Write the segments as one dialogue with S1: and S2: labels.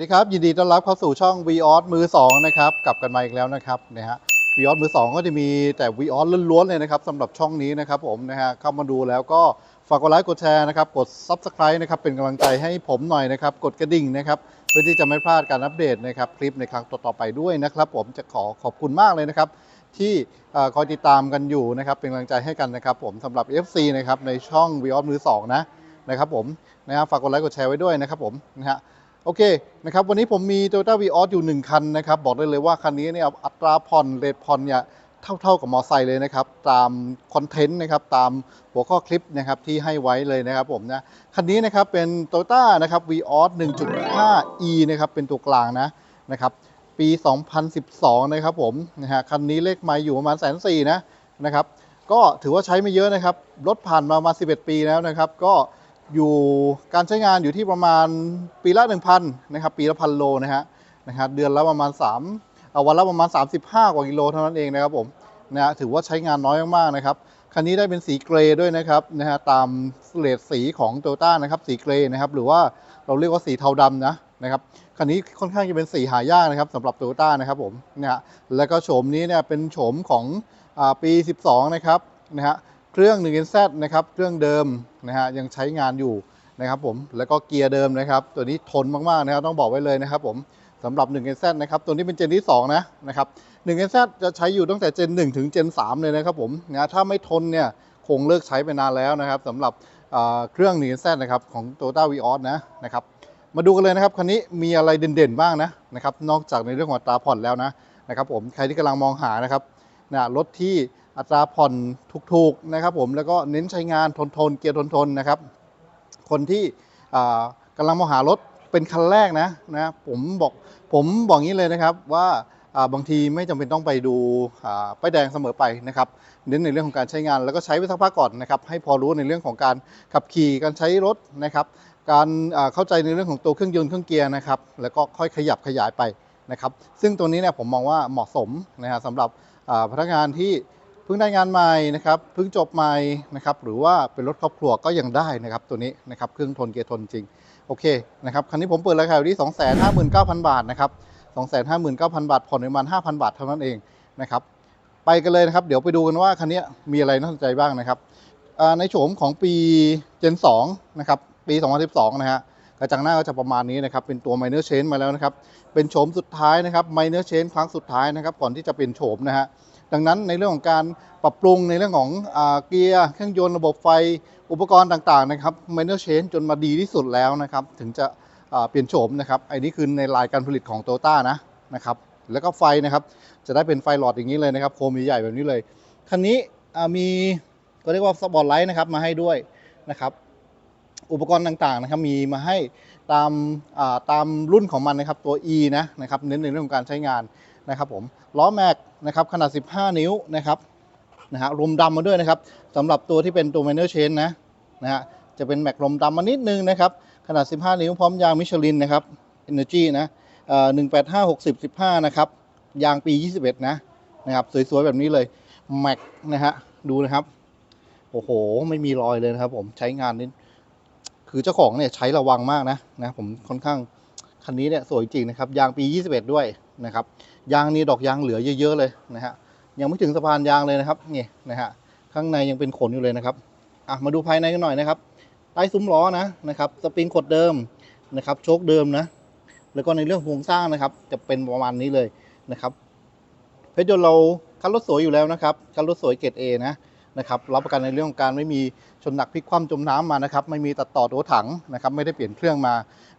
S1: สวัสดีครับ ยินดีต้อนรับเข้าสู่ช่อง v ีออสมือ 2 นะครับ กลับกันมาอีกแล้วนะครับนะฮะวีออสมือ 2 ก็จะมีแต่ v ีออสล้วนๆเลยนะครับสำหรับช่องนี้นะครับผมนะฮะเข้ามาดูแล้วก็ฝากกดไลค์กดแชร์นะครับ กด Subscribe นะครับเป็นกำลังใจให้ผมหน่อยนะครับ กดกระดิ่งนะครับ เพื่อที่จะไม่พลาดการอัปเดตนะครับ คลิปในครั้งต่อๆไปด้วยนะครับ ผมจะขอขอบคุณมากเลยนะครับ ที่คอยติดตามกันอยู่นะครับ เป็นกำลังใจให้กันนะครับ ผมสำหรับ FC นะครับในช่อง v ีออสมือ 2 นะนะครับผมนะฮะฝากกดไลค์กดแชร์ไว้ด้วยนะครับผมนะฮะ โอเคนะครับวันนี้ผมมี Toyota v ีออสอยู่ 1 คันนะครับ บอกได้เลยว่าคันนี้เนี่ยอัตราผ่อนเรทผ่อนเนี่ยเท่าเท่ากับมอไซค์เลยนะครับ ตามคอนเทนต์นะครับตามหัวข้อคลิปนะครับที่ให้ไว้เลยนะครับผมนะคันนี้นะครับเป็น Toyota นะครับ v ีออส 1.5e นะครับเป็นตัวกลางนะนะครับปี 2012 นะครับผมนะฮะคันนี้เลขไมล์อยู่ประมาณแสนสี่นะนะครับก็ถือว่าใช้ไม่เยอะนะครับรถผ่านมาประมาณ11 ปีแล้วนะครับ ก็ อยู่การใช้งานอยู่ที่ประมาณปีละ 1,000นะครับปีละพันโลนะฮะนะครับเดือนละประมาณ3เอาวันละประมาณ 35 กว่ากิโลเท่านั้นเองนะครับผมนะถือว่าใช้งานน้อยมากๆนะครับคันนี้ได้เป็นสีเกรย์ด้วยนะครับนะฮะตามเลดสีของโตโยต้านะครับสีเกรย์นะครับหรือว่าเราเรียกว่าสีเทาดำนะนะครับคันนี้ค่อนข้างจะเป็นสีหายากนะครับสำหรับโตโยต้านะครับผมนะฮะแล้วก็โฉมนี้เนี่ยเป็นโฉมของอปี 12 นะครับนะฮะ เครื่อง 1NZ นะครับเครื่องเดิมนะฮะยังใช้งานอยู่นะครับผมแล้วก็เกียร์เดิมนะครับ ตัวนี้ทนมากๆนะครับต้องบอกไว้เลยนะครับผมสำหรับ 1NZ นะครับตัวนี้เป็นเจนที่ 2 นะนะครับ 1NZ จะใช้อยู่ตั้งแต่เจน 1 ถึงเจน 3 เลยนะครับผมนะถ้าไม่ทนเนี่ยคงเลิกใช้ไปนานแล้วนะครับสำหรับเครื่อง 1NZ นะครับของ Toyota Vios นะนะครับมาดูกันเลยนะครับคันนี้มีอะไรเด่นๆบ้างนะนะครับนอกจากในเรื่องของตาผ่อนแล้วนะนะครับผมใครที่กำลังมองหานะครับนะรถที่ อัตราผ่อนถูกๆนะครับผมแล้วก็เน้นใช้งานทนๆเกียร์ทนๆนะครับ คนที่อ่ากำลังมองหารถเป็นคันแรกนะนะผมบอกผมบอกงี้เลยนะครับว่าบางทีไม่จำเป็นต้องไปดูป้ายแดงเสมอไปนะครับเน้นในเรื่องของการใช้งานแล้วก็ใช้ไปสักพักก่อนนะครับให้พอรู้ในเรื่องของการขับขี่การใช้รถนะครับ การเข้าใจในเรื่องของตัวเครื่องยนต์เครื่องเกียร์นะครับแล้วก็ค่อยขยับขยายไปนะครับ ซึ่งตัวนี้เนี่ยผมมองว่าเหมาะสมนะฮะสำหรับพนักงานที่ พิ่งได้งานใหม่นะครับเพิ่งจบใหม่นะครับหรือว่าเป็นรถครอบครัวก็ยังได้นะครับตัวนี้นะครับเครื่องทนเกียร์ทนจริงโอเคนะครับคันนี้ผมเปิดราคาอยู่ที่ 259,000 บาทนะครับ259,000 บาทผ่อนประมาณ5,000 บาทเท่านั้นเองนะครับไปกันเลยนะครับ เดี๋ยวไปดูกันว่าคันนี้มีอะไรน่าสนใจบ้างนะครับในโฉมของปี Gen 2นะครับปี 2012 นะฮะกระจังหน้าก็จะประมาณนี้นะครับเป็นตัว minor change มาแล้วนะครับเป็นโฉมสุดท้ายนะครับ minor change ครั้งสุดท้ายนะครับก่อนที่จะเป็นโฉมนะฮะ ดังนั้นในเรื่องของการปรับปรุงในเรื่องของอเกียร์เครื่องยนต์ระบบไฟอุปกรณ์ต่างๆนะครับ minor change จนมาดีที่สุดแล้วนะครับ ถึงจะเปลี่ยนโฉมนะครับไอ้นี่คือในลายการผลิตของโตโยต้านะนะครับแล้วก็ไฟนะครับจะได้เป็นไฟหลอดอย่างนี้เลยนะครับ โคมใหญ่ๆแบบนี้เลยคันนี้มีก็เรียกว่าสปอตไลท์นะครับมาให้ด้วยนะครับอุปกรณ์ต่างๆนะครับมีมาให้ตามตามรุ่นของมันนะครับตัว E นะนะครับเน้นในเรื่องของการใช้งานนะครับผมล้อแม็ก นะครับขนาด 15 นิ้วนะครับนะฮะลมดำมาด้วยนะครับสำหรับตัวที่เป็นตัว minor chain นะนะฮะจะเป็นแม็กลมดำมานิดนึงนะครับขนาด 15 นิ้วพร้อมยางมิชลินนะครับ Energy นะเอ่อ185 60 15 นะครับ ยางปี 21 นะนะครับสวยๆ แบบนี้เลยแม็กนะฮะดูนะครับ โอ้โห ไม่มีรอยเลยนะครับผมใช้งานนี้คือเจ้าของเนี่ยใช้ระวังมากนะนะผมค่อนข้าง คันนี้เนี่ยสวยจริงนะครับ ยางปี 21 ด้วยนะครับ ยางนี่ดอกยางเหลือเยอะ ๆ เลยนะฮะ ยังไม่ถึงสะพานยางเลยนะครับ นี่นะฮะ ข้างในยังเป็นขนอยู่เลยนะครับ อะ มาดูภายในกันหน่อยนะครับ ใต้ซุ้มล้อนะนะครับ สปริงขดเดิมนะครับ โชคเดิมนะ แล้วก็ในเรื่องโครงสร้างนะครับ จะเป็นประมาณนี้เลยนะครับเพชรยนต์เราคันรถสวยอยู่แล้วนะครับ คันรถสวยเกรด A นะนะครับ รับประกันในเรื่องของการไม่มีชนหนักพลิกคว่ำจมน้ำมานะครับ ไม่มีตัดต่อตัวถังนะครับ ไม่ได้เปลี่ยนเครื่องมา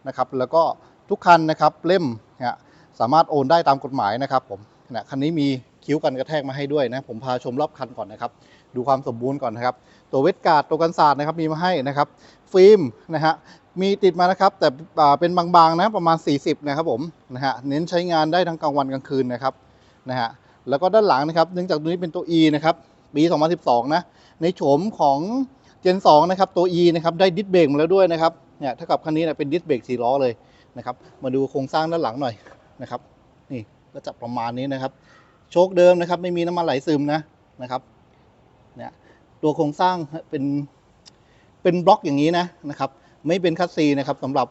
S1: นะครับ แล้วก็ ทุกคันนะครับเล่มนี่ยสามารถโอนได้ตามกฎหมายนะครับผมนะคันนี้มีคิ้วกันกระแทกมาให้ด้วยนะผมพาชมรอบคันก่อนนะครับ ดูความสมบูรณ์ก่อนนะครับ ตัวเวทการ์ดตัวกันศาสตร์นะครับมีมาให้นะครับ ฟิล์มนะฮะมีติดมานะครับ แต่อ่าเป็นบางๆนะประมาณ 40 นะครับผมนะฮะเน้นใช้งานได้ทั้งกลางวันกลางคืนนะครับนะฮะแล้วก็ด้านหลังนะครับเนื่องจากตัวนี้เป็นตัว E นะครับปี 2012 นะ ในโฉมของ Gen 2นะครับตัว E นะครับได้ดิสเบรกมาแล้วด้วยนะครับเนี่ยถ้ากับคันนี้เนะเป็นดิสเบรกสีล้อเลย นะครับ มาดูโครงสร้างด้านหลังหน่อยนะครับ นี่ก็จะประมาณนี้นะครับ โชคเดิมนะครับ ไม่มีน้ำมันไหลซึมนะนะครับ เนี่ยตัวโครงสร้างเป็นเป็นบล็อกอย่างนี้นะนะครับ ไม่เป็นคัสซีนะครับสำหรับ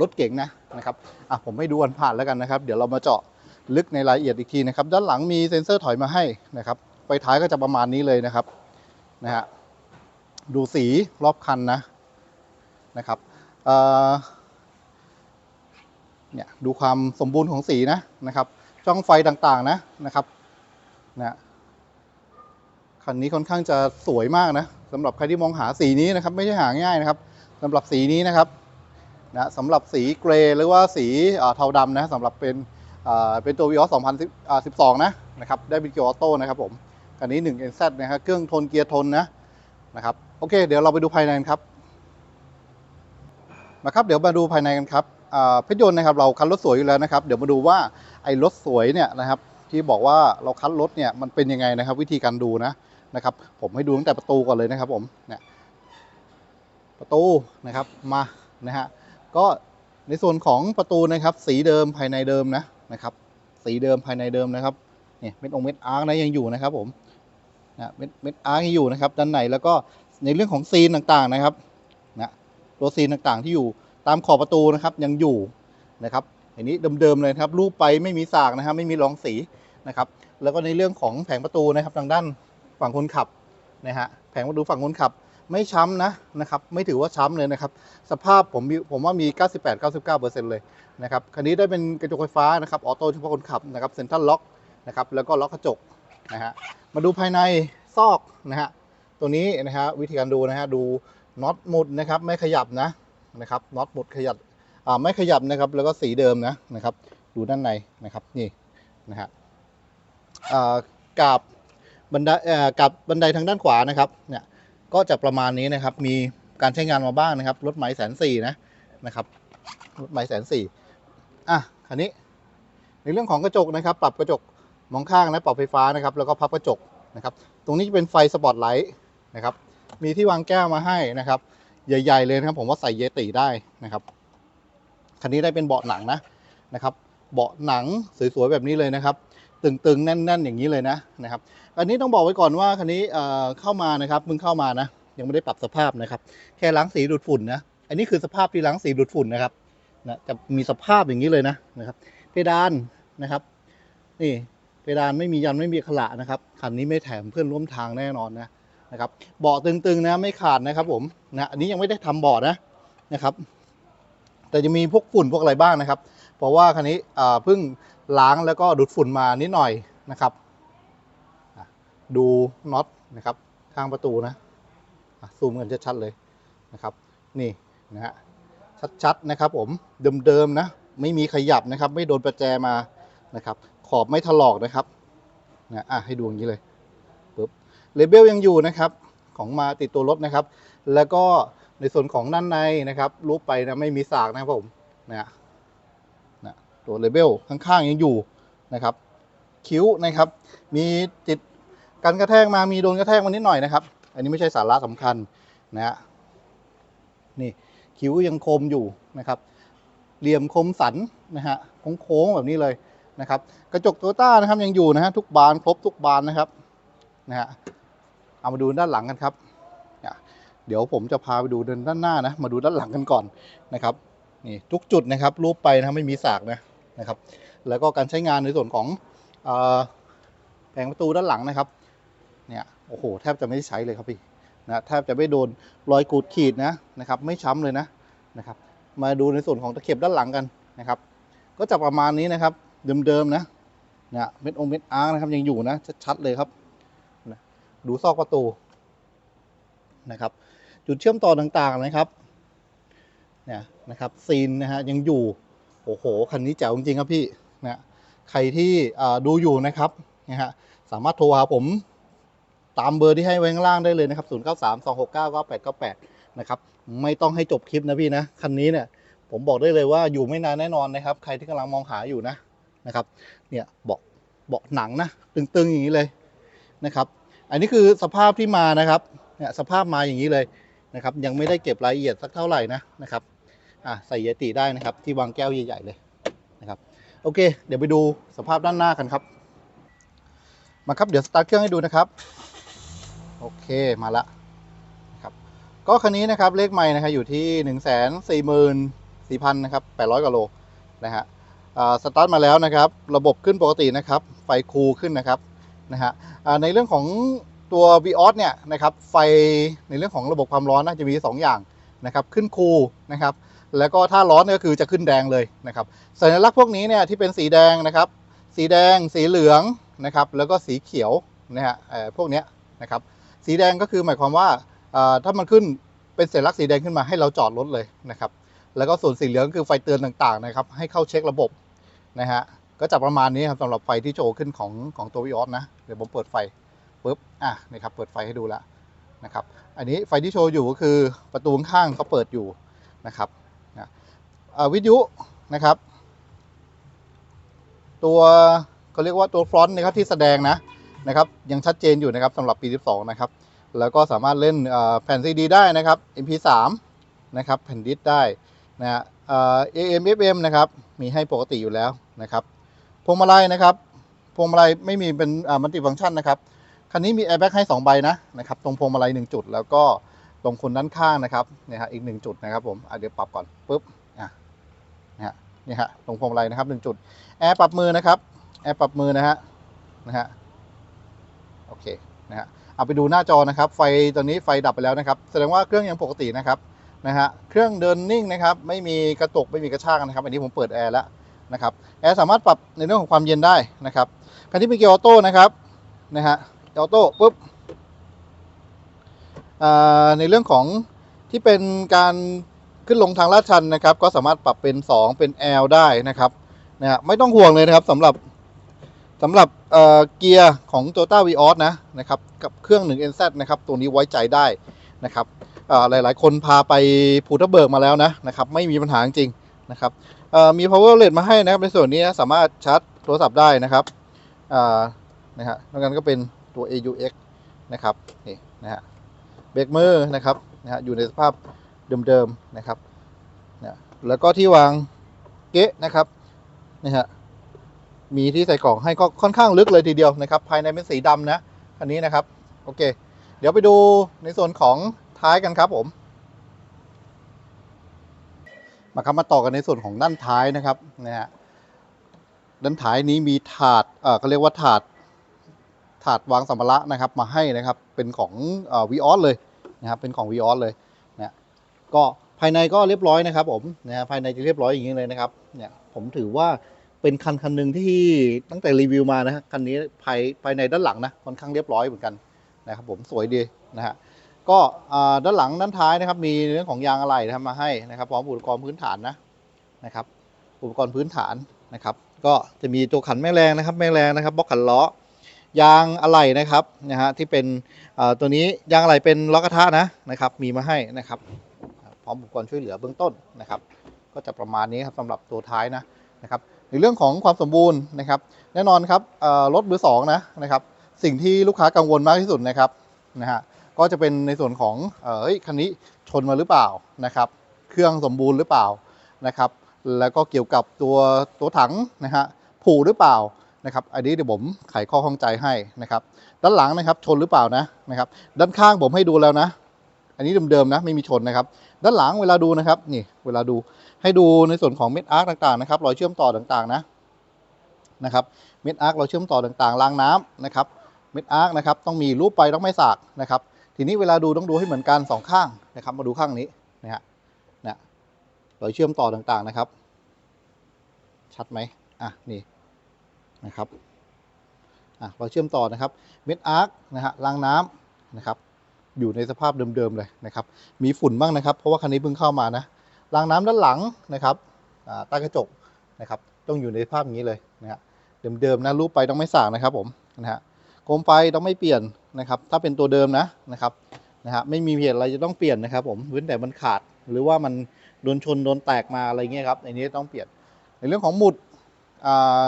S1: รถเก๋งนะนะครับอะผมให้ดูกันผ่านแล้วกันนะครับ เดี๋ยวเรามาเจาะลึกในรายละเอียดอีกทีนะครับ ด้านหลังมีเซ็นเซอร์ถอยมาให้นะครับไฟท้ายก็จะประมาณนี้เลยนะครับนะฮะดูสีรอบคันนะนะครับ เนี่ยดูความสมบูรณ์ของสีนะนะครับช่องไฟต่างๆนะนะครับนะคันนี้ค่อนข้างจะสวยมากนะสำหรับใครที่มองหาสีนี้นะครับ ไม่ใช่หาง่ายนะครับสำหรับสีนี้นะครับนะสำหรับสีเกรย์หรือว่าสีเทาดำนะสำหรับเป็นเป็นตัว v ีออส2012 นะนะครับ ได้เป็นเกียร์ออโต้นะครับผมคันนี้ 1 NZ นะครับเครื่องทนเกียร์ทนนะนะครับโอเค เดี๋ยวเราไปดูภายในกันครับมาครับ เดี๋ยวมาดูภายในกันครับ เพชรยนต์นะครับเราคันรถสวยอยู่แล้วนะครับ เดี๋ยวมาดูว่าไอ้รถสวยเนี่ยนะครับที่บอกว่าเราคัดรถเนี่ยมันเป็นยังไงนะครับ วิธีการดูนะนะครับ ผมให้ดูตั้งแต่ประตูก่อนเลยนะครับ ผมเนี่ยประตูนะครับมานะฮะก็ในส่วนของประตูนะครับ สีเดิมภายในเดิมนะนะครับ สีเดิมภายในเดิมนะครับเนี่ยเม็ดองเม็ดอาร์คนะยังอยู่นะครับ ผมนะเม็ดเม็ดอาร์คยังอยู่นะครับด้านในแล้วก็ในเรื่องของซีนต่างๆนะครับนะตัวซีนต่างๆที่อยู่ ตามขอบประตูนะครับยังอยู่นะครับอันนี้เดิมๆเลยครับรูปไปไม่มีสากนะครับไม่มีรองสีนะครับ แล้วก็ในเรื่องของแผงประตูนะครับทางด้านฝั่งคนขับนะฮะแผงประตูฝั่งคนขับไม่ช้ำนะนะครับไม่ถือว่าช้ำเลยนะครับสภาพผมผมว่ามี 98-99%เลยนะครับคันนี้ได้เป็นกระจกไฟฟ้านะครับออโต้เฉพาะคนขับนะครับเซ็นทรัลล็อกนะครับแล้วก็ล็อกกระจกนะฮะมาดูภายในซอกนะฮะตัวนี้นะฮะวิธีการดูนะฮะดูน็อตหมุดนะครับไม่ขยับนะ นะครับน็อตหมดขยับอ่าไม่ขยับนะครับ แล้วก็สีเดิมนะนะครับ ดูด้านในนะครับนี่นะฮะอ่ากับบันไดอ่อกับบันไดทางด้านขวานะครับเนี่ยก็จะประมาณนี้นะครับ มีการใช้งานมาบ้างนะครับ รถไหมแสนสี่นะนะครับรถไหมแสนสี่อะคันนี้ ในเรื่องของกระจกนะครับ ปรับกระจกมองข้างนะปรับไฟฟ้านะครับ แล้วก็พับกระจกนะครับ ตรงนี้จะเป็นไฟสปอตไลท์นะครับ มีที่วางแก้วมาให้นะครับ ใหญ่ ๆ เลยนะครับ ผมว่าใส่เยติได้นะครับ คันนี้ได้เป็นเบาะหนังนะนะครับ เบาะหนังสวยๆแบบนี้เลยนะครับ ตึงๆแน่น ๆ อย่างนี้เลยนะนะครับ อันนี้ต้องบอกไว้ก่อนว่าคันนี้เข้ามานะครับมึงเข้ามานะ ยังไม่ได้ปรับสภาพนะครับ แค่ล้างสีดูดฝุ่นนะ อันนี้คือสภาพที่ล้างสีดูดฝุ่นนะครับนะจะมีสภาพอย่างนี้เลยนะนะครับ เพดานนะครับนี่เพดานไม่มียันไม่มีขละนะครับคันนี้ไม่แถมเพื่อนร่วมทางแน่นอนนะ นะครับเบาะตึงๆนะไม่ขาดนะครับผมนะอันนี้ยังไม่ได้ทำเบาะนะนะครับ แต่จะมีพวกฝุ่นพวกอะไรบ้างนะครับ เพราะว่าคันนี้เพิ่งล้างแล้วก็ดูดฝุ่นมานิดหน่อยนะครับดูน็อตนะครับข้างประตูนะซูมกันชัดๆเลยนะครับ นี่นะฮะชัดๆนะครับ ผมเดิมๆนะ ไม่มีขยับนะครับ ไม่โดนประแจมานะครับ ขอบไม่ถลอกนะครับนะอะให้ดูอย่างนี้เลย เลเบลยังอยู่นะครับของมาติดตัวรถนะครับ แล้วก็ในส่วนของด้านในนะครับรูปไปนะไม่มีสากนะครับผมนะนะตัวเลเบลข้างๆยังอยู่นะครับ คิ้วนะครับ มีติดกันกระแทกมามีโดนกระแทกมานิดหน่อยนะครับ อันนี้ไม่ใช่สาระสำคัญนะฮะนี่คิ้วยังคมอยู่นะครับ เหลี่ยมคมสันนะฮะโค้งๆแบบนี้เลยนะครับ กระจกโตต้านะครับยังอยู่นะฮะทุกบานครบทุกบานนะครับนะฮะ เอามาดูด้านหลังกันครับ เดี๋ยวผมจะพาไปดูเดินด้านหน้านะ มาดูด้านหลังกันก่อนนะครับ นี่ทุกจุดนะครับรูปไปนะไม่มีสากนะนะครับ แล้วก็การใช้งานในส่วนของออแผงประตูด้านหลังนะครับ เนี่ยโอ้โหแทบจะไม่ใช้เลยครับพี่นะแทบจะไม่โดนรอยขูดขีดนะนะครับ ไม่ช้ำเลยนะนะครับ มาดูในส่วนของตะเข็บด้านหลังกันนะครับ ก็จะประมาณนี้นะครับ เดิมๆนะเนี่ยเม็ดองเม็ดอาร์นะครับยังอยู่นะชัดๆเลยครับ ดูซอกประตูนะครับ จุดเชื่อมต่อต่างๆนะครับเนี่ยนะครับซีนนะฮะยังอยู่โอ้โหคันนี้แจ๋วจริงๆครับพี่นะใครที่ดูอยู่นะครับนะฮะสามารถโทรหาผมตามเบอร์ที่ให้ไว้ข้างล่างได้เลยนะครับ 0 9 3 2 6 9 9 8 9 8 นะครับ ไม่ต้องให้จบคลิปนะพี่นะ คันนี้เนี่ย ผมบอกได้เลยว่าอยู่ไม่นานแน่นอนนะครับ ใครที่กำลังมองหาอยู่นะ นะครับ เนี่ยเบาะเบาะหนังนะ ตึงๆอย่างนี้เลยนะครับ อันนี้คือสภาพที่มานะครับเนี่ยสภาพมาอย่างนี้เลยนะครับ ยังไม่ได้เก็บรายละเอียดสักเท่าไหร่นะนะครับอะใส่เยติได้นะครับ ที่วางแก้วใหญ่ๆเลยนะครับ โอเค เดี๋ยวไปดูสภาพด้านหน้ากันครับ มาครับเดี๋ยวสตาร์ทเครื่องให้ดูนะครับ โอเคมาละนะครับ ก็คันนี้นะครับเลขใหม่นะครับอยู่ที่1นึ่งแสนสี่หมื่น4,000นนะครับ800กว่าโลนะฮะสตาร์ทมาแล้วนะครับ ระบบขึ้นปกตินะครับ ไฟคูขึ้นนะครับ นะฮะในเรื่องของตัว v ีออสเนี่ยนะครับไฟในเรื่องของระบบความร้อนนะจะมี 2 อย่างนะครับขึ้นคูลนะครับแล้วก็ถ้าร้อนก็คือจะขึ้นแดงเลยนะครับสัญลักษณ์พวกนี้เนี่ยที่เป็นสีแดงนะครับ สีแดงสีเหลืองนะครับแล้วก็สีเขียวนะฮะพวกนี้นะครับสีแดงก็คือหมายความว่าถ้ามันขึ้นเป็นสัญลักษณ์สีแดงขึ้นมาให้เราจอดรถเลยนะครับแล้วก็ส่วนสีเหลืองคือไฟเตือนต่างๆนะครับให้เข้าเช็คระบบนะฮะ ก็จะประมาณนี้ครับสำหรับไฟที่โชว์ขึ้นของของตัววิออสนะ เดี๋ยวผมเปิดไฟปุ๊บอะนี่ครับเปิดไฟให้ดูแล้วนะครับ อันนี้ไฟที่โชว์อยู่ก็คือประตูข้างเขาเปิดอยู่นะครับนะวิทยุนะครับ ตัวเขาเรียกว่าตัวฟรอนต์นะครับที่แสดงนะนะครับยังชัดเจนอยู่นะครับสำหรับปี 12 นะครับ แล้วก็สามารถเล่นแผ่นซีดีได้นะครับ MP3 นะครับแผ่นดิสได้นะฮะเอ่อ AM FM นะครับ มีให้ปกติอยู่แล้วนะครับ พวงมาลัยนะครับพวงมาลัยไม่มีเป็นมัลติฟังก์ชันนะครับคันนี้มีแอร์แบ็กให้ 2 ใบนะนะครับตรงพวงมาลัย1จุด แล้วก็ตรงคนด้านข้างนะครับเนี่ยฮะอีก 1 จุดนะครับผมเดี๋ยวปรับก่อนปุ๊บอะนะฮะนี่ฮะตรงพวงมาลัยนะครับ1จุดแอร์ปรับมือนะครับแอร์ปรับมือนะฮะนะฮะโอเคนะฮะเอาไปดูหน้าจอนะครับ ไฟตอนนี้ไฟดับไปแล้วนะครับ แสดงว่าเครื่องยังปกตินะครับนะฮะเครื่องเดินนิ่งนะครับ ไม่มีกระตกไม่มีกระชากนะครับ อันนี้ผมเปิดแอร์แล้ว นะครับแอร์สามารถปรับในเรื่องของความเย็นได้นะครับคันที่เป็นเกียร์ออโต้นะครับนะฮะเกียร์ออโต้ปุ๊บในเรื่องของที่เป็นการขึ้นลงทางลาดชันนะครับ ก็สามารถปรับเป็น 2 เป็น L ได้นะครับนะฮะไม่ต้องห่วงเลยนะครับสำหรับสำหรับเกียร์ของ Toyota v ีออสนะนะครับกับเครื่อง 1NZ นะครับตัวนี้ไว้ใจได้นะครับหลายๆ คนพาไปภูทับเบิกมาแล้วนะนะครับไม่มีปัญหาจริงนะครับ มี power outlet มาให้นะครับในส่วนนี้นะสามารถชาร์จโทรศัพท์ได้นะครับนะฮะนอกจากนั้นก็เป็นตัว AUX นะครับนี่นะฮะเบรกมือนะครับนะฮะอยู่ในสภาพเดิมๆนะครับนะแล้วก็ที่วางเก๊ะนะครับนะฮะมีที่ใส่กล่องให้ก็ค่อนข้างลึกเลยทีเดียวนะครับ ภายในเป็นสีดำนะคันนี้นะครับ โอเค เดี๋ยวไปดูในส่วนของท้ายกันครับผม มาครับมาต่อกันในส่วนของด้านท้ายนะครับนะฮะด้านท้ายนี้มีถาดเออเขาเรียกว่าถาดถาดวางสัมภาระนะครับ มาให้นะครับเป็นของวีออสเลยนะครับเป็นของวีออสเลยนะก็ภายในก็เรียบร้อยนะครับ ผมนะฮะภายในจะเรียบร้อยอย่างนี้เลยนะครับเนี่ยผมถือว่าเป็นคันคันหนึ่งที่ตั้งแต่รีวิวมานะฮะคันนี้ภายภายในด้านหลังนะค่อนข้างเรียบร้อยเหมือนกันนะครับผมสวยดีนะฮะ ก็ด้านหลังด้านท้ายนะครับ มีเรื่องของยางอะไหล่นะครับมาให้นะครับพร้อมอุปกรณ์พื้นฐานนะนะครับ อุปกรณ์พื้นฐานนะครับ ก็จะมีตัวขันแม่แรงนะครับ แม่แรงนะครับบล็อกขันล้อยางอะไหล่นะครับนะฮะที่เป็นตัวนี้ยางอะไหล่เป็นล้อกระทะนะนะครับ มีมาให้นะครับ พร้อมอุปกรณ์ช่วยเหลือเบื้องต้นนะครับ ก็จะประมาณนี้ครับสำหรับตัวท้ายนะนะครับในเรื่องของความสมบูรณ์นะครับ แน่นอนครับรถมือสองนะนะครับ สิ่งที่ลูกค้ากังวลมากที่สุดนะครับนะฮะ ก็จะเป็นในส่วนของเอ้ยคันนี้ชนมาหรือเปล่านะครับ เครื่องสมบูรณ์หรือเปล่านะครับ แล้วก็เกี่ยวกับตัวตัวถังนะฮะผูหรือเปล่านะครับ อันนี้เดี๋ยวผมไขข้อข้องใจให้นะครับ ด้านหลังนะครับชนหรือเปล่านะนะครับ ด้านข้างผมให้ดูแล้วนะ อันนี้เดิมๆนะไม่มีชนนะครับ ด้านหลังเวลาดูนะครับนี่เวลาดูให้ดูในส่วนของเม็ดอาร์คต่างๆนะครับรอยเชื่อมต่อต่างๆนะนะครับเม็ดอาร์ครอยเชื่อมต่อต่างๆรางน้ำนะครับเม็ดอาร์คนะครับต้องมีรูปไปต้องไม่สากนะครับ ทีนี้เวลาดูต้องดูให้เหมือนกันสองข้างนะครับ มาดูข้างนี้นะฮะนะรอยเชื่อมต่อต่างๆนะครับ ชัดไหมอะนี่นะครับอะรอยเชื่อมต่อนะครับเม็ดอาร์คนะฮะรางน้ำนะครับ อยู่ในสภาพเดิมๆเลยนะครับ มีฝุ่นบ้างนะครับ เพราะว่าคันนี้เพิ่งเข้ามานะรางน้ำด้านหลังนะครับอ่าใต้กระจกนะครับ ต้องอยู่ในสภาพนี้เลยนะฮะเดิมๆนะรูปไปต้องไม่สากนะครับผมนะฮะ มไฟต้องไม่เปลี่ยนนะครับ ถ้าเป็นตัวเดิมนะนะครับนะฮะไม่มีเหตุอะไรจะต้องเปลี่ยนนะครับ ผมเว้นแต่มันขาดหรือว่ามันโดนชนโดนแตกมาอะไรเงี้ยครับในนี้ต้องเปลี่ยนในเรื่องของหมุดอ่า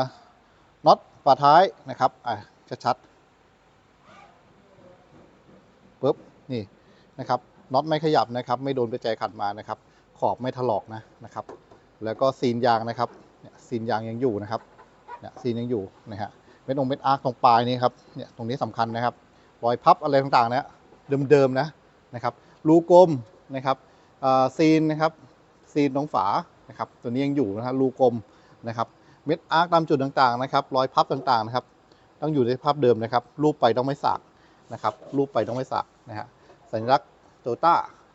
S1: น็อตฝาท้ายนะครับอะชัดๆปุ๊บนี่นะครับน็อตไม่ขยับนะครับ ไม่โดนไปแจขัดมานะครับ ขอบไม่ถลอกนะนะครับ แล้วก็ซีนยางนะครับซีนยางยังอยู่นะครับเนี่ยซีนยังอยู่นะฮะ เม็ดองเม็ดอาร์คตรงปลายนี่ครับเนี่ยตรงนี้สำคัญนะครับรอยพับอะไรต่างๆนี่เดิมๆนะนะครับรูกลมนะครับซีนนะครับซีนตรงฝานะครับตัวนี้ยังอยู่นะฮะรูกลมนะครับเม็ดอาร์คตามจุดต่างๆนะครับรอยพับต่างๆนะครับต้องอยู่ในภาพเดิมนะครับ รูปไปต้องไม่สากนะครับรูปไปต้องไม่สากนะฮะสัญลักษณ์โตต้า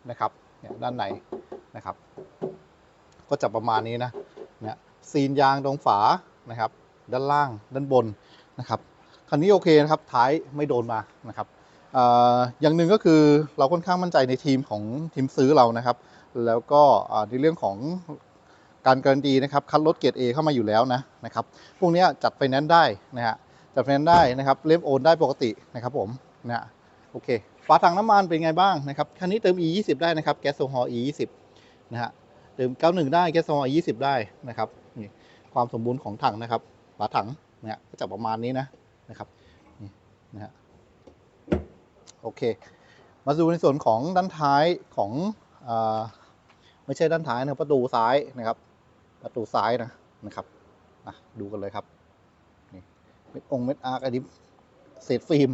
S1: นะครับเนี่ยด้านในนะครับ ก็จะประมาณนี้นะเนี่ยซีนยางตรงฝานะครับ ด้านล่างด้านบน นะครับคันนี้โอเคนะครับท้ายไม่โดนมานะครับออย่างหนึ่งก็คือเราค่อนข้างมั่นใจในทีมของทีมซื้อเรานะครับ แล้วก็ในเรื่องของการการันตีนะครับคัดรถเกียรด A เข้ามาอยู่แล้วนะนะครับพวกนี้จัดไฟแนนซ์ได้นะฮะจัดไฟแนนซ์ได้นะครับเล่มโอนได้ปกตินะครับผมนะฮะโอเคฝาถังน้ำมันเป็นไงบ้างนะครับคันนี้เติม E 20ได้นะครับแก๊สโซฮอล์ E 20นะฮะเติม91ได้แก๊สโซฮอล์ E 20ได้นะครับนี่ความสมบูรณ์ของถังนะครับฝาถัง นะฮะก็จะประมาณนี้นะนะครับนี่นะฮะโอเค มาดูในส่วนของด้านท้ายของอาไม่ใช่ด้านท้ายนะประตูซ้ายนะครับประตูซ้ายนะนะครับอะดูกันเลยครับนี่เม็ดองเม็ดอาร์คอันนี้เศษฟิล์ม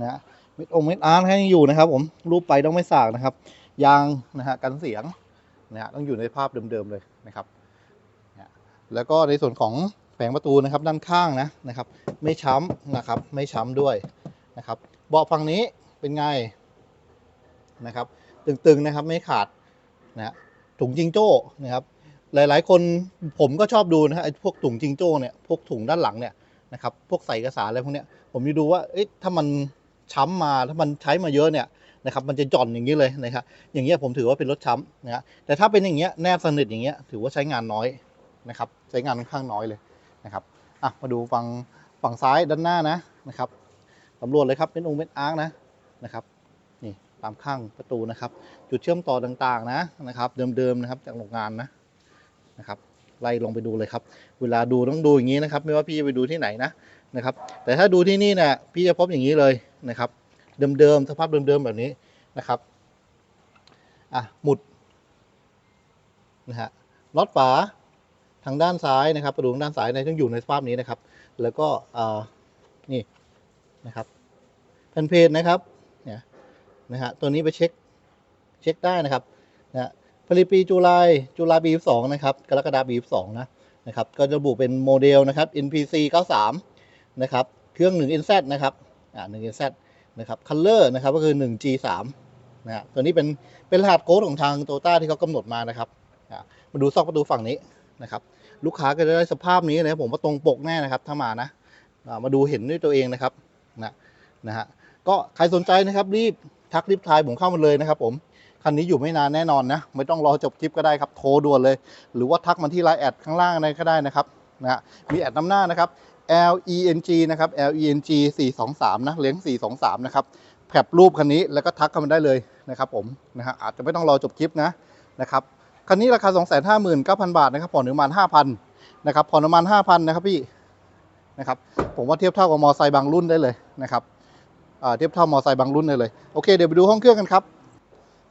S1: นะฮะเม็ดองเม็ดอาร์คให้ยังอยู่นะครับ ผมรูปไปต้องไม่สากนะครับ ยางนะฮะกันเสียงนะฮะต้องอยู่ในภาพเดิมๆเลยนะครับนะฮะแล้วก็ในส่วนของ แผงประตูนะครับด้านข้างนะนะครับ ไม่ช้ำนะครับไม่ช้ำด้วยนะครับเบาะฝั่งนี้เป็นไงนะครับ ตึงๆนะครับไม่ขาดนะฮะถุงจิงโจ้นะครับ หลายๆ คนผมก็ชอบดูนะฮะไอ้พวกถุงจิงโจ้เนี่ยพวกถุงด้านหลังเนี่ยนะครับพวกใส่เอกสารอะไรพวกเนี้ยผมจะดูว่าเอ๊ะถ้ามันช้ำมาถ้ามันใช้มาเยอะเนี่ยนะครับมันจะหย่อนอย่างนี้เลยนะครับอย่างเงี้ยผมถือว่าเป็นรถช้ำนะฮะแต่ถ้าเป็นอย่างเงี้ยแนบสนิทอย่างเงี้ยถือว่าใช้งานน้อยนะครับใช้งานค่อนข้างน้อยเลย นะครับอะมาดูฝั่งฝั่งซ้ายด้านหน้านะนะครับสำรวจเลยครับเป็นองค์เป็นอาร์คนะนะครับนี่ตามข้างประตูนะครับ จุดเชื่อมต่อต่างๆนะนะครับ เดิมๆนะครับจากโรงงานนะนะครับไล่ลงไปดูเลยครับ เวลาดูต้องดูอย่างนี้นะครับ ไม่ว่าพี่จะไปดูที่ไหนนะนะครับ แต่ถ้าดูที่นี่เนี่ยพี่จะพบอย่างนี้เลยนะครับ เดิมๆสภาพเดิมๆแบบนี้นะครับอะหมุดนะฮะน็อตฝาางด้านซ้ายนะครับประตูทางด้านซ้ายเนี่ยต้องอยู่ในสภาพนี้นะครับ แล้วก็นี่นะครับแผ่นเพจนะครับเนี่ยนะฮะตัวนี้ไปเช็คเช็คได้นะครับนะผลิตปีจุลายจุลายปี2นะครับกรกฎาคมปี2นะนะครับก็จะระบุเป็นโมเดลนะครับ NPC 93นะครับเครื่อง 1NZ นะครับอ่า 1NZ นะครับคัลเลอร์นะครับก็คือ 1G3 นะฮะตัวนี้เป็นเป็นรหัสโค้ดของทางโตต้าที่เขากำหนดมานะครับมาดูซอกประตูฝั่งนี้นะครับ ลูกค้าก็จะได้สภาพนี้นะผมว่าตรงปกแน่นะครับ ถ้ามานะมาดูเห็นด้วยตัวเองนะครับนะนะฮะก็ใครสนใจนะครับรีบทักรีบทายผมเข้ามาเลยนะครับ ผมคันนี้อยู่ไม่นานแน่นอนนะไม่ต้องรอจบคลิปก็ได้ครับโทรด่วนเลย หรือว่าทักมาที่ไลน์แอดข้างล่างอะไรก็ได้นะครับนะฮะมีแอดนำหน้านะครับ L E N G นะครับ L E N G 423นะเลี้ยง423นะครับแคปรูปคันนี้แล้วก็ทักเข้ามาได้เลยนะครับ ผมนะฮะอาจจะไม่ต้องรอจบคลิปนะนะครับ คันนี้ราคา 259,000 บาทนะครับผ่อนประมาณ5,000นะครับผ่อนประมาณ5,000นะครับพี่นะครับผมว่าเทียบเท่ากับมอไซค์บางรุ่นได้เลยนะครับอ่าเทียบเท่ามอไซค์บางรุ่นได้เลยโอเคเดี๋ยวไปดูห้องเครื่องกันครับ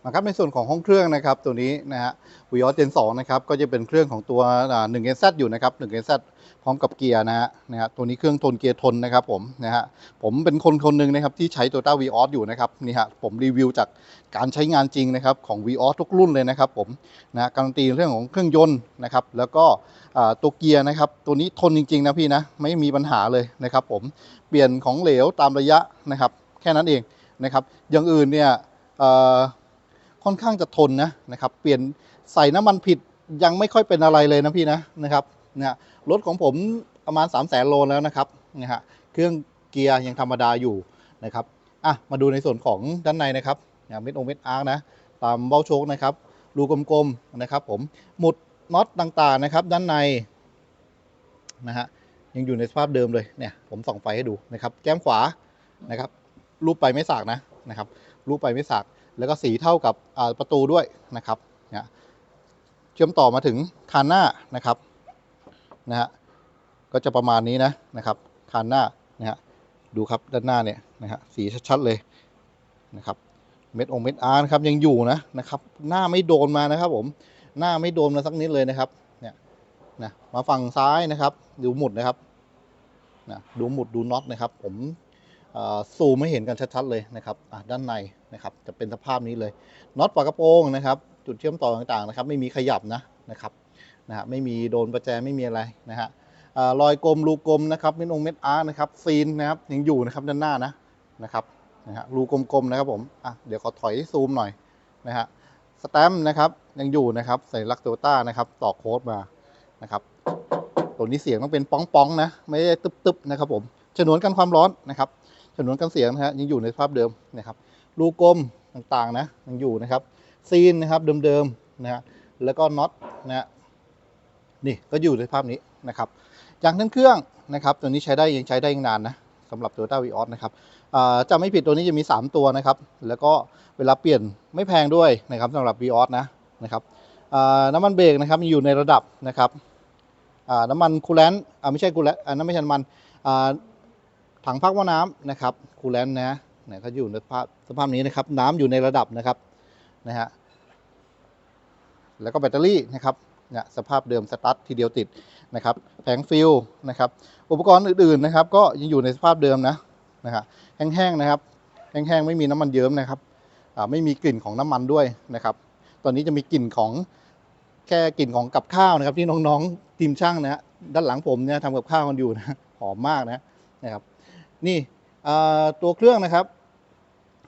S1: นะครับในส่วนของห้องเครื่องนะครับตัวนี้นะฮะ Vios Gen 2นะครับก็จะเป็นเครื่องของตัวอ่า 1NZ อยู่นะครับ 1NZ พ ร้อมกับเกียร์นะฮะนะฮะตัวนี้เครื่องทนเกียร์ทนนะครับผมนะฮะผมเป็นคนคนหนึ่งนะครับที่ใช้ Toyota Vios อยู่นะครับนี่ฮะผมรีวิวจากการใช้งานจริงนะครับของ Vios ทุกรุ่นเลยนะครับผมนะการันตีเรื่องของเครื่องยนต์นะครับแล้วก็ตัวเกียร์นะครับตัวนี้ทนจริงๆนะพี่นะไม่มีปัญหาเลยนะครับผมเปลี่ยนของเหลวตามระยะนะครับแค่นั้นเองนะครับอย่างอื่นเนี่ยค่อนข้างจะทนนะนะครับเปลี่ยนใส่น้ำมันผิดยังไม่ค่อยเป็นอะไรเลยนะพี่นะนะครับ นะรถของผมประมาณ 3 0 0แสนโลแล้วนะครับนะฮะเครื่องเกียร์ยังธรรมดาอยู่นะครับอะมาดูในส่วนของด้านในนะครับเม็ดองเม็ดอาร์นะตามเบ้าโชคนะครับรูกลมๆนะครับ ผมหมุดน็อตต่างๆนะครับ ด้านในนะฮะยังอยู่ในสภาพเดิมเลยเนี่ย ผมส่องไฟให้ดูนะครับ แก้มขวานะครับ รูปไปไม่สากนะนะครับ รูปไปไม่สากแล้วก็สีเท่ากับประตูด้วยนะครับเนี่ยเชื่อมต่อมาถึงคานหน้านะครับ นะฮะก็จะประมาณนี้นะนะครับคานหน้านะฮะดูครับด้านหน้าเนี่ยนะฮะสีชัดๆเลยนะครับเม็ดองเม็ดอาร์นะครับยังอยู่นะนะครับ หน้าไม่โดนมานะครับผมหน้าไม่โดนมาสักนิดเลยนะครับเนี่ยนะมาฝั่งซ้ายนะครับ ดูหมุดนะครับนะดูหมุดดูน็อตนะครับ ผมอ่อซูมให้เห็นกันชัดๆเลยนะครับอะด้านในนะครับ จะเป็นสภาพนี้เลยน็อตฝากระโปรงนะครับ จุดเชื่อมต่อต่างๆนะครับ ไม่มีขยับนะนะครับ นะฮะไม่มีโดนประแจไม่มีอะไรนะฮะรอยกลมรูกลมนะครับเม็ดองเม็ดอาร์นะครับซีนนะครับยังอยู่นะครับด้านหน้านะนะครับนะฮะรูกลมๆนะครับผมอะเดี๋ยวขอถอยซูมหน่อยนะฮะสแตมป์นะครับยังอยู่นะครับใส่ลักโตต้านะครับต่อโค้ดมานะครับตัวนี้เสียงต้องเป็นป้องๆนะไม่ได้ตึบๆนะครับผมฉนวนกันความร้อนนะครับฉนวนกันเสียงนะฮะยังอยู่ในสภาพเดิมนะครับรูกลมต่างๆนะยังอยู่นะครับซีนนะครับเดิมๆนะฮะแล้วก็น็อตนะฮะ นี่ก็อยู่ในภาพนี้นะครับยางทั้งเครื่องนะครับตัวนี้ใช้ได้ยังใช้ได้อีกนานนะสำหรับ Toyota Vios นะครับจะไม่ผิดตัวนี้จะมี 3 ตัวนะครับ แล้วก็เวลาเปลี่ยนไม่แพงด้วยนะครับสำหรับ Vios นะนะครับน้ำมันเบรกนะครับอยู่ในระดับนะครับน้ำมันคูลแลนต์ไม่ใช่คูลแลนต์อ่น้ำไม่ใช่น้ำมันถังพักว่าน้ำนะครับคูลแลนต์นะเนี่ยก็อยู่ในสภาพสภาพนี้นะครับ น้ำอยู่ในระดับนะครับนะฮะแล้วก็แบตเตอรี่นะครับ เนี่ยสภาพเดิมสตาร์ททีเดียวติดนะครับแผงฟิลนะครับอุปกรณ์อื่นๆนะครับก็ยังอยู่ในสภาพเดิมนะนะครับแห้งๆนะครับแห้งๆไม่มีน้ำมันเยิ้มนะครับไม่มีกลิ่นของน้ำมันด้วยนะครับ ตอนนี้จะมีกลิ่นของแค่กลิ่นของกับข้าวนะครับ ที่น้องๆทีมช่างนะฮะด้านหลังผมเนี่ยทำกับข้าวกันอยู่นะหอมมากนะนะครับ นี่ตัวเครื่องนะครับ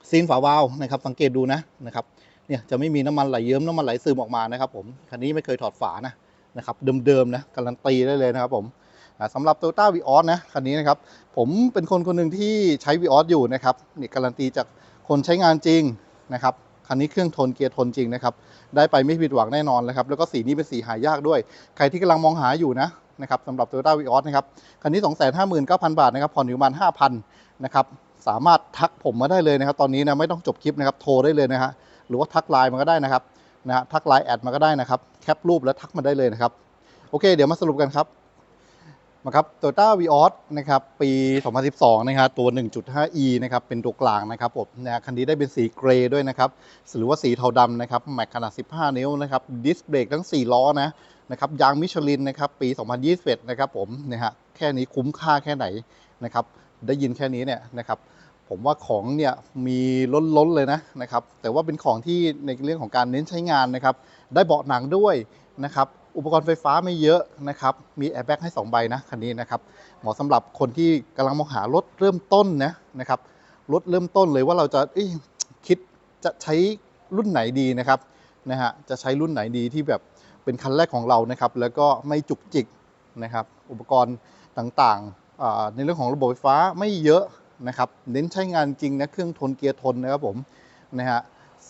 S1: ซีนฝาวาล์วนะครับ สังเกตดูนะนะครับ เนี่ยจะไม่มีน้ำมันไหลเยิ้มน้ำมันไหลซึมออกมานะครับผมคันนี้ไม่เคยถอดฝานะนะครับเดิมๆนะการันตีได้เลยนะครับผมอ่าสำหรับ Toyota v ีออสนะคันนี้นะครับผมเป็นคนคนหนึ่งที่ใช้ v ีออสอยู่นะครับนี่การันตีจากคนใช้งานจริงนะครับคันนี้เครื่องทนเกียร์ทนจริงนะครับได้ไปไม่ผิดหวังแน่นอนนะครับแล้วก็สีนี้เป็นสีหายากด้วย ใครที่กำลังมองหาอยู่นะนะครับสำหรับ Toyota v ีออสนะครับคันนี้ 259,000 บาทนะครับผ่อนอยู่ประมาณ5,000นะครับสามารถทักผมมาได้เลยนะครับ ตอนนี้นะไม่ต้องจบคลิปนะครับโทรได้เลยนะฮะ หรือว่าทักไลน์มาก็ได้นะครับนะฮะทักไลน์แอดมาก็ได้นะครับแคปรูปแล้วทักมาได้เลยนะครับโอเค เดี๋ยวมาสรุปกันครับมาครับ Toyota Vios นะครับปี 2012 นะครับตัว 1.5e นะครับเป็นตัวกลางนะครับผมนะฮะคันนี้ได้เป็นสีเกรย์ด้วยนะครับหรือว่าสีเทาดำนะครับแม็กขนาด 15 นิ้วนะครับดิสเบรกทั้ง 4 ล้อนะนะครับยางมิชลินนะครับปี 2021 นะครับผมนะฮะแค่นี้คุ้มค่าแค่ไหนนะครับได้ยินแค่นี้เนี่ยนะครับ ผมว่าของเนี่ยมีล้นๆเลยนะนะครับ แต่ว่าเป็นของที่ในเรื่องของการเน้นใช้งานนะครับ ได้เบาะหนังด้วยนะครับ อุปกรณ์ไฟฟ้าไม่เยอะนะครับ มีแอร์แบ็กให้2ใบนะคันนี้นะครับ เหมาะสำหรับคนที่กำลังมองหารถเริ่มต้นนะนะครับ รถเริ่มต้นเลยว่าเราจะคิดจะใช้รุ่นไหนดีนะครับนะฮะ จะใช้รุ่นไหนดีที่แบบเป็นคันแรกของเรานะครับ แล้วก็ไม่จุกจิกนะครับ อุปกรณ์ต่างๆในเรื่องของระบบไฟฟ้าไม่เยอะ นะครับเน้นใช้งานจริงนะเครื่องทนเกียร์ทนนะครับผมนะฮะ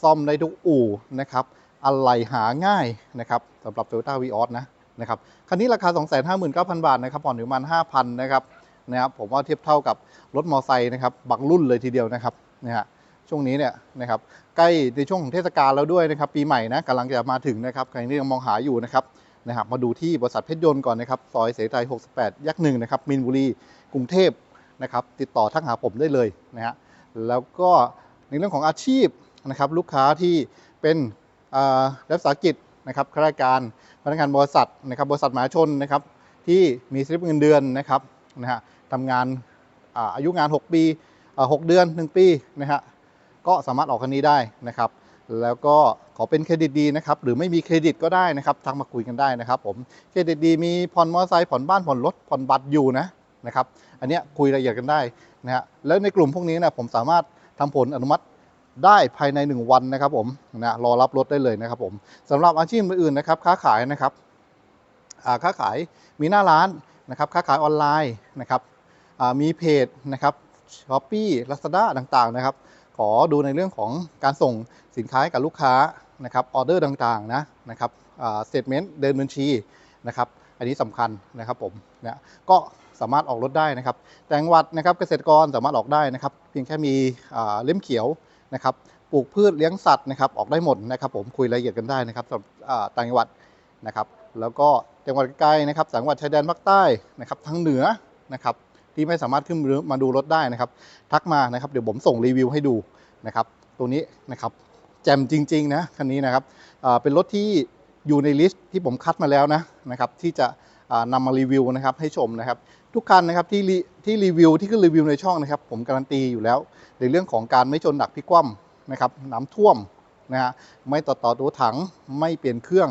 S1: ซ่อมได้ทุกอู่นะครับอะไหล่หาง่ายนะครับสำหรับ Toyota Vios นะนะครับคันนี้ราคา 259,000 บาทนะครับผ่อนอยู่ประมาณ5,000นะครับนะครับผมว่าเทียบเท่ากับรถมอไซค์นะครับบักรุ่นเลยทีเดียวนะครับนะฮะช่วงนี้เนี่ยนะครับใกล้ในช่วงของเทศกาลแล้วด้วยนะครับปีใหม่นะกำลังจะมาถึงนะครับใครที่ยังมองหาอยู่นะครับนะครับมาดูที่บริษัทเพชรยนต์ก่อนนะครับซอยเสรีไทย 68ยักหนึ่งนะครับมินบุรีกรุงเทพ นะครับติดต่อทักหาผมได้เลยนะฮะแล้วก็ในเรื่องของอาชีพนะครับลูกค้าที่เป็นรัฐวิสาหกิจนะครับข้าราชการพนักงานบริษัทนะครับบริษัทมหาชนนะครับที่มีสลิปเงินเดือนนะครับนะฮะทำงานอายุงาน 6 ปี 6 เดือน 1 ปีนะฮะก็สามารถออกคันนี้ได้นะครับ แล้วก็ขอเป็นเครดิตดีนะครับหรือไม่มีเครดิตก็ได้นะครับทักมาคุยกันได้นะครับผมเครดิตดีมีผ่อนมอเตอร์ไซค์ผ่อนบ้านผ่อนรถผ่อนบัตรอยู่นะ นะครับ อันเนี้ยคุยรายละเอียดกันได้นะฮะแล้วในกลุ่มพวกนี้นะผมสามารถทำผลอนุมัติได้ภายใน 1 วันนะครับผมนะรอรับรถได้เลยนะครับผมสำหรับอาชีพอื่นๆนะครับค้าขายนะครับค้าขายมีหน้าร้านนะครับค้าขายออนไลน์นะครับมีเพจนะครับช้อปปี้ลาซาด้าต่างๆนะครับ ขอดูในเรื่องของการส่งสินค้าให้กับลูกค้านะครับออเดอร์ต่างๆนะนะครับสเตเมนต์เดินบัญชีนะครับ อันนี้สำคัญนะครับผมนะก็สามารถออกรถได้นะครับแต่งวัดนะครับเกษตรกรสามารถออกได้นะครับ เพียงแค่มีเล่มเขียวนะครับปลูกพืชเลี้ยงสัตว์นะครับออกได้หมดนะครับผมคุยรายละเอียดกันได้นะครับสำหรับต่างจังหวัดนะครับ แล้วก็จังหวัดใกล้นะครับจังหวัดชายแดนภาคใต้นะครับทางเหนือนะครับที่ไม่สามารถขึ้นมาดูรถได้นะครับ ทักมานะครับเดี๋ยวผมส่งรีวิวให้ดูนะครับ ตัวนี้นะครับแจ่มจริงๆนะคันนี้นะครับเป็นรถที่ อยู่ในลิสต์ที่ผมคัดมาแล้วนะนะครับที่จะอ่านำมารีวิวนะครับให้ชมนะครับ ทุกคันนะครับที่ที่รีวิวที่ขึ้นรีวิวในช่องนะครับ ผมการันตีอยู่แล้ว ในเรื่องของการไม่ชนหนักพิกว่ำนะครับน้ำท่วมนะฮะไม่ต่อต่อตัวถังไม่เปลี่ยนเครื่อง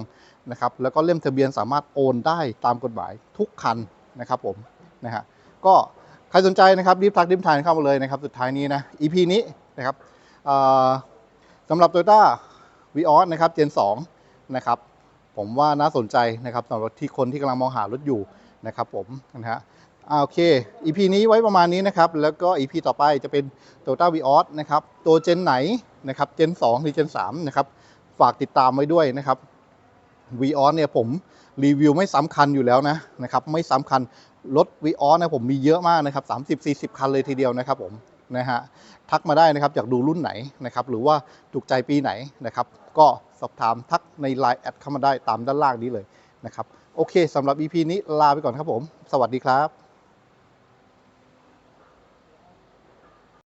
S1: นะครับแล้วก็เล่มทะเบียนสามารถโอนได้ตามกฎหมายทุกคันนะครับผมนะฮะก็ใครสนใจนะครับรีบทักรีบทานเข้ามาเลยนะครับสุดท้ายนี้นะ EP นี้นะครับสำหรับ Toyota v ีออนะครับ Gen 2นะครับ ผมว่าน่าสนใจนะครับสำหรับที่คนที่กำลังมองหารถอยู่นะครับผมนะฮะอ่าโอเค EP นี้ไว้ประมาณนี้นะครับ แล้วก็ EP ต่อไปจะเป็น Toyota v ีออนะครับ ตัวเจนไหนนะครับ Gen 2หรือ Gen 3นะครับ ฝากติดตามไว้ด้วยนะครับ v ีออเนี่ยผมรีวิวไม่ซ้ำคันอยู่แล้วนะนะครับ ไม่ซ้ำคัน รถ v ีออนะผมมีเยอะมากนะครับ 30 40 คันเลยทีเดียวนะครับผมนะฮะทักมาได้นะครับอยากดูรุ่นไหนนะครับ หรือว่าถูกใจปีไหนนะครับ ก็สอบถามทักใน Line แอดเข้ามาได้ตามด้านล่างนี้เลยนะครับ โอเคสำหรับ EP นี้ลาไปก่อนครับผม สวัสดีครับ